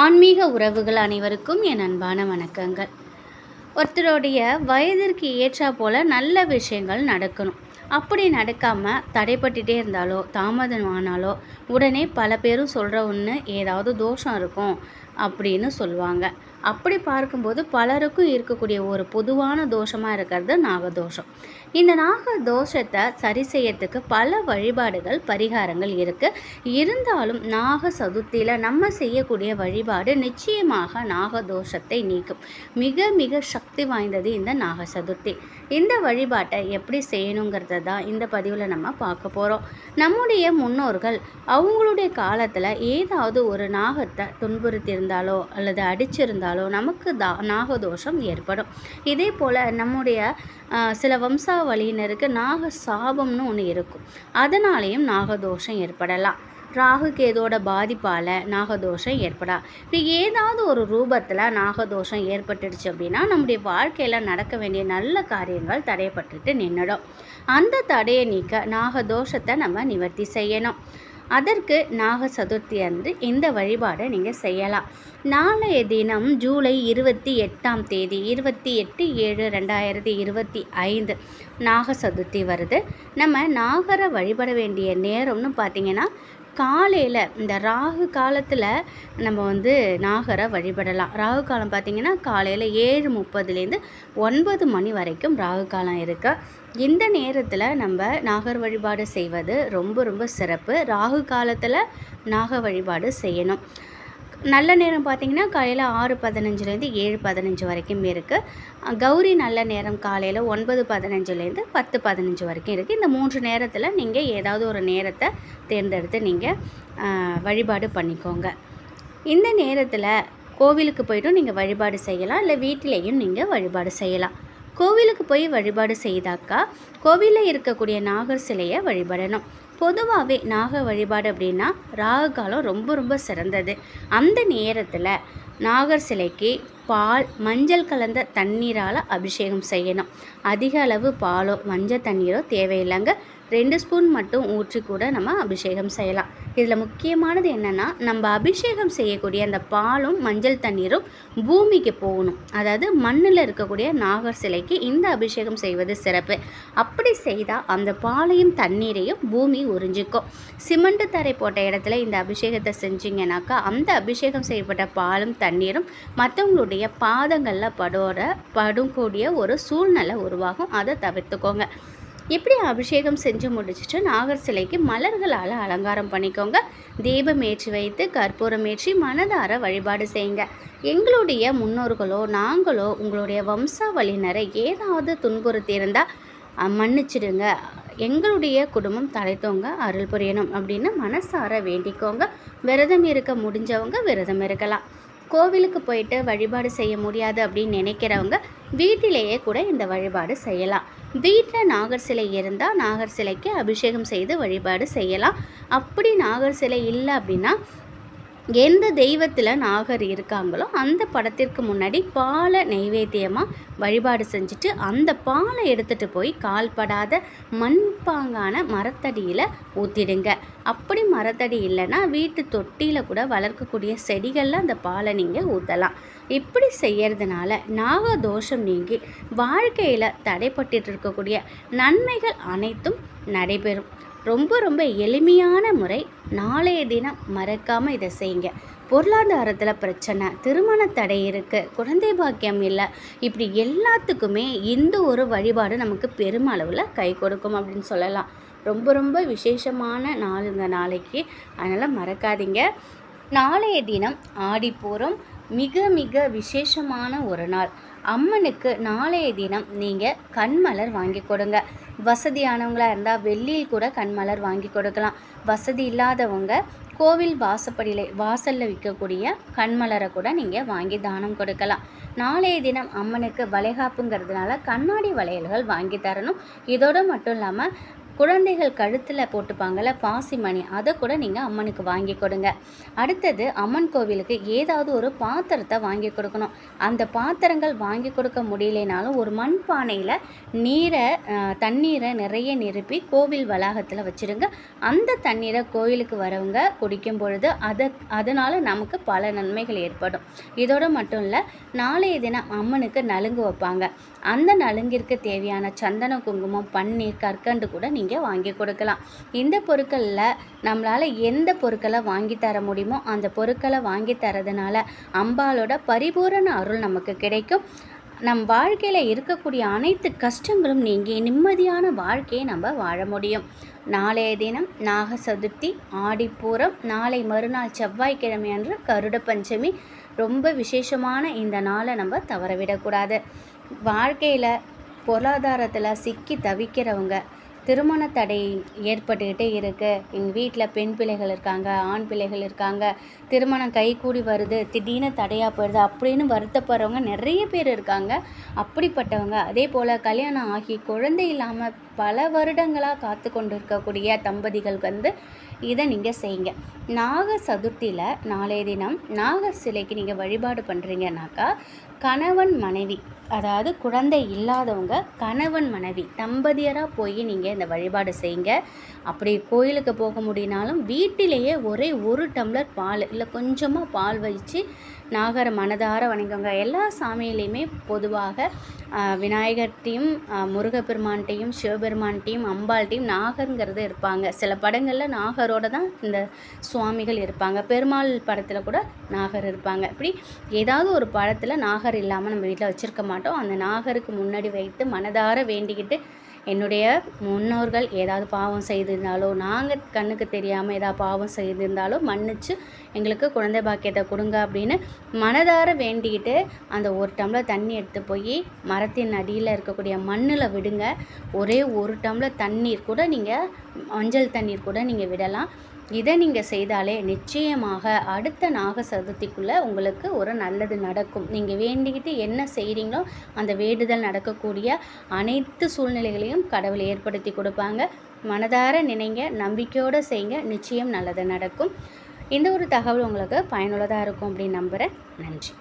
ஆன்மீக உறவுகள் அனைவருக்கும் என் அன்பான வணக்கங்கள். ஒருத்தருடைய வயதிற்கு ஏற்றா போல் நல்ல விஷயங்கள் நடக்கணும். அப்படி நடக்காமல் தடைப்பட்டுட்டே இருந்தாலோ தாமதம் ஆனாலோ உடனே பல பேரும் சொல்கிற ஒன்று ஏதாவது தோஷம் இருக்கும் அப்படின்னு சொல்லுவாங்க. அப்படி பார்க்கும்போது பலருக்கும் இருக்கக்கூடிய ஒரு பொதுவான தோஷமாக இருக்கிறது நாகதோஷம். இந்த நாக தோஷத்தை சரி செய்யறதுக்கு பல வழிபாடுகள் பரிகாரங்கள் இருக்குது இருந்தாலும் நாக சதுர்த்தியில் நம்ம செய்யக்கூடிய வழிபாடு நிச்சயமாக நாகதோஷத்தை நீக்கும். மிக மிக சக்தி வாய்ந்தது இந்த நாக சதுர்த்தி. இந்த வழிபாட்டை எப்படி செய்யணுங்கிறத தான் இந்த பதிவில் நம்ம பார்க்க போகிறோம் நம்முடைய முன்னோர்கள் அவங்களுடைய காலத்தில் ஏதாவது ஒரு நாகத்தை துன்புறுத்தியிருந்தாலோ அல்லது அடிச்சிருந்தாலோ நமக்கு தா நாகதோஷம் ஏற்படும். இதே போல் நம்முடைய சில வம்சாவளியினருக்கு நாக சாபம்னு ஒன்று இருக்கும். அதனாலேயும் நாகதோஷம் ஏற்படலாம். ராகு கேதோட பாதிப்பால் நாகதோஷம் ஏற்படா. இப்போ ஏதாவது ஒரு ரூபத்தில் நாகதோஷம் ஏற்பட்டுடுச்சு அப்படின்னா நம்முடைய வாழ்க்கையில் நடக்க வேண்டிய நல்ல காரியங்கள் தடைப்பட்டுட்டு நின்றுடும் அந்த தடையை நீக்க நாகதோஷத்தை நம்ம நிவர்த்தி செய்யணும். அதற்கு நாக சதுர்த்தி அன்று இந்த வழிபாடை நீங்கள் செய்யலாம். நாளைய தினம் ஜூலை இருபத்தி எட்டாம் தேதி இருபத்தி எட்டு ஏழு ரெண்டாயிரத்தி இருபத்தி ஐந்து நாக சதுர்த்தி வருது. நம்ம நாகரை வழிபட வேண்டிய நேரம்னு பார்த்தீங்கன்னா காலையில் இந்த ராகு காலத்தில் நம்ம வந்து நாகரை வழிபடலாம். ராகு காலம் பார்த்திங்கன்னா காலையில் ஏழு முப்பதுலேருந்து ஒன்பது மணி வரைக்கும் ராகு காலம் இருக்கு. இந்த நேரத்தில் நம்ம நாகர் வழிபாடு செய்வது ரொம்ப ரொம்ப சிறப்பு. ராகு காலத்தில் நாக வழிபாடு செய்யணும். நல்ல நேரம் பார்த்தீங்கன்னா காலையில் ஆறு பதினஞ்சுலேருந்து ஏழு பதினஞ்சு வரைக்கும் இருக்குது கௌரி நல்ல நேரம் காலையில் ஒன்பது பதினஞ்சுலேருந்து பத்து பதினஞ்சு வரைக்கும் இருக்குது இந்த மூன்று நேரத்தில் நீங்கள் ஏதாவது ஒரு நேரத்தை தேர்ந்தெடுத்து நீங்கள் வழிபாடு பண்ணிக்கோங்க. இந்த நேரத்தில் கோவிலுக்கு போய்ட்டும் நீங்கள் வழிபாடு செய்யலாம். இல்லை வீட்டிலையும் நீங்கள் வழிபாடு செய்யலாம். கோவிலுக்கு போய் வழிபாடு செய்தாக்கா கோவிலில் இருக்கக்கூடிய நாகர் சிலையை வழிபடணும். பொதுவாகவே நாக வழிபாடு அப்படின்னா ராகு காலம் ரொம்ப ரொம்ப சிறந்தது. அந்த நேரத்தில் நாகர் சிலைக்கு பால் மஞ்சள் கலந்த தண்ணீரால் அபிஷேகம் செய்யணும். அதிக அளவு பாலோ மஞ்சள் தண்ணீரோ தேவையில்லைங்க. ரெண்டு ஸ்பூன் மட்டும் ஊற்றி கூட நம்ம அபிஷேகம் செய்யலாம். இதில் முக்கியமானது என்னென்னா நம்ம அபிஷேகம் செய்யக்கூடிய அந்த பாலும் மஞ்சள் தண்ணீரும் பூமிக்கு போகணும். அதாவது மண்ணில் இருக்கக்கூடிய நாகர் சிலைக்கு இந்த அபிஷேகம் செய்வது சிறப்பு. அப்படி செய்தால் அந்த பாலையும் தண்ணீரையும் பூமி உறிஞ்சிக்கும். சிமெண்ட் தரை போட்ட இடத்துல இந்த அபிஷேகத்தை செஞ்சிங்கனாக்கா அந்த அபிஷேகம் செய்யப்பட்ட பாலும் தண்ணீரும் மற்றவங்களுடைய பாதங்களில் படோட படக்கூடிய ஒரு சூழ்நிலை உருவாகும். அதை தவிர்த்துக்கோங்க. இப்படி அபிஷேகம் செஞ்சு முடிச்சுட்டு நாகர் சிலைக்கு மலர்களால் அலங்காரம் பண்ணிக்கோங்க. தீபம் ஏற்றி வைத்து கற்பூரம் ஏற்றி மனதார வழிபாடு செய்யுங்க. எங்களுடைய முன்னோர்களோ நாங்களோ உங்களுடைய வம்சாவளியினரை ஏதாவது துன்புறுத்தி இருந்தால் மன்னிச்சிடுங்க. எங்களுடைய குடும்பம் தலைத்தோங்க அருள் புரியணும் அப்படின்னு மனசார வேண்டிக்கோங்க. விரதம் இருக்க முடிஞ்சவங்க விரதம் இருக்கலாம். கோவிலுக்கு போயிட்டு வழிபாடு செய்ய முடியாது அப்படின்னு நினைக்கிறவங்க வீட்டிலேயே கூட இந்த வழிபாடு செய்யலாம். வீட்டில் நாகர் சிலை இருந்தால் நாகர் சிலைக்கு அபிஷேகம் செய்து வழிபாடு செய்யலாம். அப்படி நாகர் சிலை இல்லை அப்படின்னா எந்த தெய்வத்தில் நாகர் இருக்காங்களோ அந்த படத்திற்கு முன்னாடி பாலை நைவேத்தியமாக வழிபாடு செஞ்சுட்டு அந்த பாலை எடுத்துகிட்டு போய் கால்படாத மண்பாங்கான மரத்தடியில் ஊற்றிடுங்க அப்படி மரத்தடி இல்லைன்னா வீட்டு தொட்டியில் கூட வளர்க்கக்கூடிய செடிகளில் அந்த பாலை நீங்கள் ஊற்றலாம் இப்படி செய்யறதுனால நாகதோஷம் நீங்கி வாழ்க்கையில் தடைப்பட்டு இருக்கக்கூடிய நன்மைகள் அனைத்தும் நடைபெறும். ரொம்ப ரொம்ப எளிமையான முறை. நாளைய தினம் மறக்காமல் இதை செய்யுங்க. பொருளாதாரத்தில் பிரச்சனை திருமண தடை இருக்குது குழந்தை பாக்கியம் இல்லை. இப்படி எல்லாத்துக்குமே இந்த ஒரு வழிபாடு நமக்கு பெருமளவில் கை கொடுக்கும் அப்படின்னு சொல்லலாம். ரொம்ப ரொம்ப விசேஷமான நாளுங்க நாளைக்கு. அதனால் மறக்காதீங்க. நாளைய தினம் ஆடிப்பூரம் மிக மிக விசேஷமான ஒரு நாள். அம்மனுக்கு நாளைய தினம் நீங்கள் கண்மலர் வாங்கி கொடுங்க. வசதியானவங்களாக இருந்தால் வெள்ளியில் கூட கண்மலர் வாங்கி கொடுக்கலாம். வசதி இல்லாதவங்க கோவில் வாசப்படியில் வாசலில் விற்கக்கூடிய கண்மலரை கூட நீங்கள் வாங்கி தானம் கொடுக்கலாம். நாளைய தினம் அம்மனுக்கு வளைகாப்புங்கிறதுனால கண்ணாடி வளையல்கள் வாங்கி தரணும். இதோடு மட்டும் இல்லாமல் குழந்தைகள் கழுத்தில் போட்டுப்பாங்கள்ல பாசி மணி. அதை கூட நீங்கள் அம்மனுக்கு வாங்கி கொடுங்க. அடுத்தது அம்மன் கோவிலுக்கு ஏதாவது ஒரு பாத்திரத்தை வாங்கி கொடுக்கணும். அந்த பாத்திரங்கள் வாங்கி கொடுக்க முடியலைனாலும் ஒரு மண் பானையில் நீரை தண்ணீரை நிறைய நிரப்பி கோவில் வளாகத்தில் வச்சுருங்க. அந்த தண்ணீரை கோயிலுக்கு வரவங்க குடிக்கும் பொழுது அதை அதனால் நமக்கு பல நன்மைகள் ஏற்படும். இதோடு மட்டும் இல்லை நாளைய தினம் அம்மனுக்கு நலுங்கு வைப்பாங்க. அந்த நலுங்கிற்கு தேவையான சந்தன குங்குமம் பன்னீர் கற்கண்டு கூட நீங்கள் வாங்கி கொடுக்கலாம். இந்த பொருட்களில் நம்மளால் எந்த பொருட்களை வாங்கி தர முடியுமோ அந்த பொருட்களை வாங்கி தரதுனால அம்பாலோட பரிபூரண அருள் நமக்கு கிடைக்கும். நம் வாழ்க்கையில் இருக்கக்கூடிய அனைத்து கஷ்டங்களும் நீங்கி நிம்மதியான வாழ்க்கையை நம்ம வாழ முடியும். நாளைய தினம் நாக சதுர்த்தி ஆடிப்பூரம் நாளை மறுநாள் செவ்வாய்க்கிழமை அன்று கருட பஞ்சமி. ரொம்ப விசேஷமான இந்த நாளை நம்ம தவறவிடக்கூடாது. வாழ்க்கையில் பொருளாதாரத்தில் சிக்கி தவிக்கிறவங்க திருமண தடை ஏற்பட்டுக்கிட்டே இருக்குது எங்கள் வீட்டில் பெண் பிள்ளைகள் இருக்காங்க ஆண் பிள்ளைகள் இருக்காங்க. திருமணம் கைகூடி வருது திடீர்னு தடையாக போயிடுது அப்படின்னு வருத்தப்படுறவங்க நிறைய பேர் இருக்காங்க. அப்படிப்பட்டவங்க. அதே போல் கல்யாணம் ஆகி குழந்தை இல்லாமல் பல வருடங்களாக காத்து கொண்டு இருக்கக்கூடிய தம்பதிகள் வந்து இதை நீங்கள் செய்யுங்க. நாக சதுர்த்தியில் நாளைய தினம் நாகர் சிலைக்கு நீங்கள் வழிபாடு பண்ணுறீங்கன்னாக்கா கணவன் மனைவி அதாவது குழந்தை இல்லாதவங்க கணவன் மனைவி தம்பதியராக போய் நீங்கள் இந்த வழிபாடு செய்யுங்க. அப்படி கோயிலுக்கு போக முடியினாலும் வீட்டிலேயே ஒரே ஒரு டம்ளர் பால் இல்லை கொஞ்சமாக பால் வச்சு நாகரை மனதார வணங்குங்க எல்லா சாமியிலையுமே பொதுவாக ஆஹ், விநாயகர்ட்டையும் முருகப்பெருமான்ட்டையும் சிவபெருமான்ட்டையும் அம்பாள்ட்டையும் நாகருங்கிறது இருப்பாங்க. சில படங்களில் நாகரோட தான் இந்த சுவாமிகள் இருப்பாங்க. பெருமாள் படத்தில் கூட நாகர் இருப்பாங்க. இப்படி ஏதாவது ஒரு படத்தில் நாகர் இல்லாமல் நம்ம வீட்டில் வச்சுருக்க மாட்டோம். அந்த நாகருக்கு முன்னாடி வைத்து மனதார வேண்டிக்கிட்டு என்னுடைய முன்னோர்கள் ஏதாவது பாவம் செய்திருந்தாலோ நாங்கள் கண்ணுக்கு தெரியாமல் ஏதாவது பாவம் செய்திருந்தாலோ மன்னிச்சு எங்களுக்கு குழந்தை பாக்கியத்தை கொடுங்க அப்படின்னு மனதார வேண்டிக்கிட்டு அந்த ஒரு டம்ளர் தண்ணி எடுத்து போய் மரத்தின் அடியில் இருக்கக்கூடிய மண்ணில் விடுங்க. ஒரே ஒரு டம்ளர் தண்ணீர் கூட நீங்கள் மஞ்சள் தண்ணீர் கூட நீங்கள் விடலாம். இதை நீங்கள் செய்தாலே நிச்சயமாக அடுத்த நாக சதுர்த்திக்குள்ளே உங்களுக்கு ஒரு நல்லது நடக்கும். நீங்கள் வேண்டிக்கிட்டு என்ன செய்கிறீங்களோ அந்த வேண்டுதல் நடக்கக்கூடிய அனைத்து சூழ்நிலைகளையும் கடவுள் ஏற்படுத்தி கொடுப்பாங்க. மனதார நினைங்க நம்பிக்கையோடு செய்யுங்க நிச்சயம் நல்லது நடக்கும். இந்த ஒரு தகவல் உங்களுக்கு பயனுள்ளதாக இருக்கும் அப்படின்னு நம்புகிறேன் நன்றி.